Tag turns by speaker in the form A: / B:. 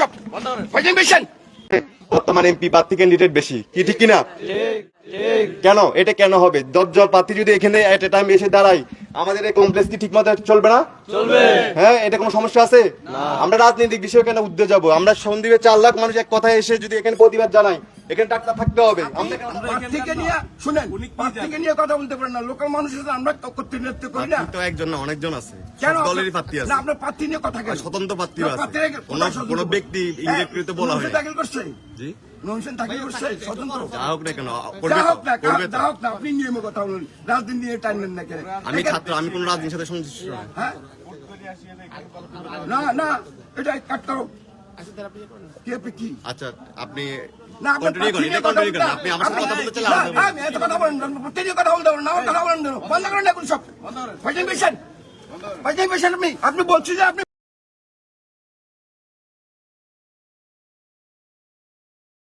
A: সব
B: বর্তমান এমপি প্রার্থী ক্যান্ডিডেট বেশি। কি ঠিক কিনা? কেন? এটা কেন হবে? দশজন প্রার্থী যদি এখানে এট এ টাইম এসে দাঁড়ায় আমাদের এই কমপ্লেক্স কি ঠিক মতো চলবে না? চলবে। হ্যাঁ এটা কোনো সমস্যা আছে? আমরা রাজনৈতিক বিষয়ে কেন উদ্যোগ যাব? আমরা সন্দীপে চার লাখ মানুষ এক কথায় এসে যদি এখানে প্রতিবাদ জানাই এখানে ডাক্তার থাকতে হবে। আমরা কেন-
A: প্রার্থীকে নিয়ে শুনেন নিয়ে কথা বলতে পারেন না। লোকাল মানুষের আমরা প্রতিনিধিত্ব করি না।
C: তো একজন না অনেকজন আছে।
A: কেন
C: দলেরই প্রার্থী আছে।
A: না আপনার প্রার্থী নিয়ে কথা কেন?
C: স্বতন্ত্র প্রার্থীও আছে।
A: প্রার্থীরা
C: কোনো-
A: কোথায় স্বতন্ত্র?
C: কোনো ব্যক্তি বলা হয়
A: দাখিল করছে
C: জি?
A: নমিনেশন দাখিল করছে স্বতন্ত্র
C: যা হোক না কেন
A: না
C: তো করবে
A: যা না আপনি নিয়মে কথা বলুন। রাজনীতি নিয়ে টানলেন না কেন?
C: আমি ছাত্র আমি কোন রাজনীতির সাথে সংশ্লিষ্ট না।
A: হ্যাঁ? না না এটা কাট করো কি আপনি কি?
C: আচ্ছা
A: আপনি আপনি বলছি যে আপনি